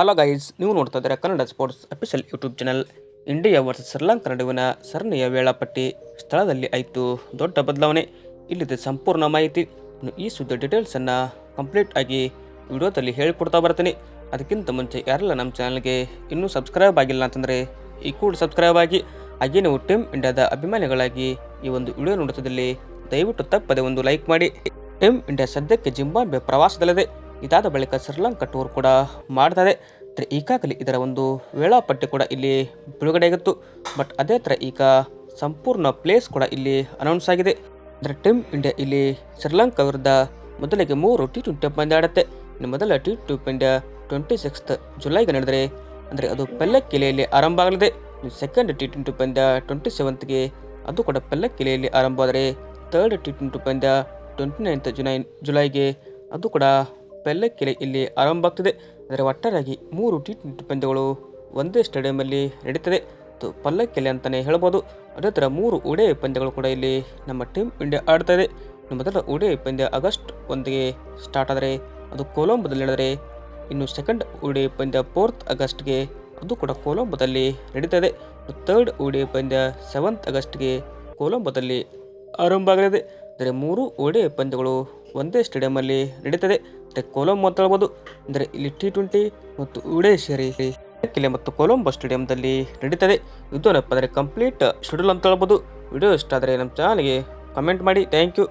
Hello guys ನೀವು ನೋಡ್ತಾ ಇದ್ದೀರಾ Kannada sports official YouTube channel India versus Sri Lanka ನಡುವಿನ ಸರಣಿಯ ವೇಳಾಪಟ್ಟಿ ಸ್ಥಳದಲ್ಲಿ ಆಯಿತು. ದೊಡ್ಡ ಬದಲಾವಣೆ. ಇಲ್ಲಿದೆ ಸಂಪೂರ್ಣ ಮಾಹಿತಿ. ಈ ಸುದ್ದಿ ಡೀಟೇಲ್ಸನ್ನು ಕಂಪ್ಲೀಟ್ ಆಗಿ ವಿಡಿಯೋದಲ್ಲಿ ಹೇಳಿಕೊಡ್ತಾ ಬರ್ತೀನಿ. ಅದಕ್ಕಿಂತ ಮುಂಚೆ ಯಾರೆಲ್ಲ ನಮ್ಮ ಚಾನಲ್ಗೆ ಇನ್ನೂ ಸಬ್ಸ್ಕ್ರೈಬ್ ಆಗಿಲ್ಲ ಅಂತಂದರೆ ಈ ಕೂಡ ಸಬ್ಸ್ಕ್ರೈಬ್ ಆಗಿ. ಹಾಗೆ ನೀವು ಟೀಮ್ ಇಂಡಿಯಾದ ಅಭಿಮಾನಿಗಳಾಗಿ ಈ ಒಂದು ವಿಡಿಯೋ ನೋಡುತ್ತಿದ್ದಲ್ಲಿ ದಯವಿಟ್ಟು ತಪ್ಪದೆ ಒಂದು ಲೈಕ್ ಮಾಡಿ. ಟೀಮ್ ಇಂಡಿಯಾ ಸದ್ಯಕ್ಕೆ ಜಿಂಬಾಬ್ವೆ ಪ್ರವಾಸದಲ್ಲಿದೆ. ಇದಾದ ಬಳಿಕ ಶ್ರೀಲಂಕಾ ಟೂರ್ ಕೂಡ ಮಾಡ್ತಾರೆ. ಈಗಾಗಲೇ ಇದರ ಒಂದು ವೇಳಾಪಟ್ಟಿ ಕೂಡ ಇಲ್ಲಿ ಬಿಡುಗಡೆಯಾಗಿತ್ತು ಬಟ್ ಅದೇ ಥರ ಈಗ ಸಂಪೂರ್ಣ ಪ್ಲೇಸ್ ಕೂಡ ಇಲ್ಲಿ ಅನೌನ್ಸ್ ಆಗಿದೆ. ಅಂದರೆ ಟೀಮ್ ಇಂಡಿಯಾ ಇಲ್ಲಿ ಶ್ರೀಲಂಕಾ ವಿರುದ್ಧ ಮೊದಲಿಗೆ ಮೂರು ಟಿ ಟ್ವೆಂಟಿ ಪಂದ್ಯ ಆಡುತ್ತೆ. ಇನ್ನು ಮೊದಲ ಟಿ ಟ್ವೆಂಟಿ ಪಂದ್ಯ ಟ್ವೆಂಟಿ ಸಿಕ್ಸ್ತ್ ಜುಲೈಗೆ ನಡೆದರೆ ಅಂದರೆ ಅದು ಪೆಲ್ಲಕ್ಕಿಲೆಯಲ್ಲಿ ಆರಂಭ ಆಗಲಿದೆ. ಸೆಕೆಂಡ್ ಟಿ ಟ್ವೆಂಟಿ ಪಂದ್ಯ ಟ್ವೆಂಟಿ ಸೆವೆಂತ್ಗೆ ಅದು ಕೂಡ ಪೆಲ್ಲಕ್ಕಿಲೆಯಲ್ಲಿ ಆರಂಭ ಆದರೆ ಥರ್ಡ್ ಟಿ ಟ್ವೆಂಟಿ ಪಂದ್ಯ ಟ್ವೆಂಟಿ ನೈನ್ತ್ ಜುಲೈ ಜುಲೈಗೆ ಅದು ಕೂಡ ಪೆಲ್ಲಕ್ಕಿಲೆ ಇಲ್ಲಿ ಆರಂಭ ಆಗ್ತದೆ ಅಂದರೆ ಒಟ್ಟಾರಾಗಿ ಮೂರು ಟಿ ಟ್ವೆಂಟಿ ಪಂದ್ಯಗಳು ಒಂದೇ ಸ್ಟೇಡಿಯಮಲ್ಲಿ ನಡೀತದೆ. ಮತ್ತು ಪಲ್ಲಕ್ಕಿಲೆ ಅಂತಲೇ ಹೇಳ್ಬೋದು. ಅದೇ ಥರ ಮೂರು ಉಡೇ ಪಂದ್ಯಗಳು ಕೂಡ ಇಲ್ಲಿ ನಮ್ಮ ಟೀಮ್ ಇಂಡಿಯಾ ಆಡ್ತಾ ಇದೆ. ಮೊದಲ ಉಡೇ ಪಂದ್ಯ ಆಗಸ್ಟ್ ಒಂದಿಗೆ ಸ್ಟಾರ್ಟ್ ಆದರೆ ಅದು ಕೊಲಂಬೋದಲ್ಲಿ ನಡೆದರೆ ಇನ್ನು ಸೆಕೆಂಡ್ ಉಡೇ ಪಂದ್ಯ ಫೋರ್ತ್ ಆಗಸ್ಟ್ಗೆ ಅದು ಕೂಡ ಕೊಲಂಬೋದಲ್ಲಿ ನಡೀತದೆ ಥರ್ಡ್ ಉಡೇ ಪಂದ್ಯ ಸೆವೆಂತ್ ಆಗಸ್ಟ್ಗೆ ಕೊಲಂಬೋದಲ್ಲಿ ಆರಂಭ ಆಗಲಿದೆ ಅಂದರೆ ಮೂರು ಒಡೆ ಪಂದ್ಯಗಳು ಒಂದೇ ಸ್ಟೇಡಿಯಮಲ್ಲಿ ನಡೀತದೆ. ಅಂದರೆ ಕೊಲಂಬೋ ಅಂತ ಹೇಳ್ಬೋದು. ಅಂದರೆ ಇಲ್ಲಿ ಟಿ ಟ್ವೆಂಟಿ ಮತ್ತು ಉಡೇ ಸೇರಿ ಕಿಲೆ ಮತ್ತು ಕೊಲಂಬೋ ಸ್ಟೇಡಿಯಂದಲ್ಲಿ ನಡೀತದೆ. ಇದು ಅಂದರೆ ಕಂಪ್ಲೀಟ್ ಶೆಡ್ಯೂಲ್ ಅಂತ ಹೇಳ್ಬೋದು. ವಿಡಿಯೋ ಇಷ್ಟ ಆದರೆ ನಮ್ಮ ಚಾನಲ್ಗೆ ಕಮೆಂಟ್ ಮಾಡಿ. Thank you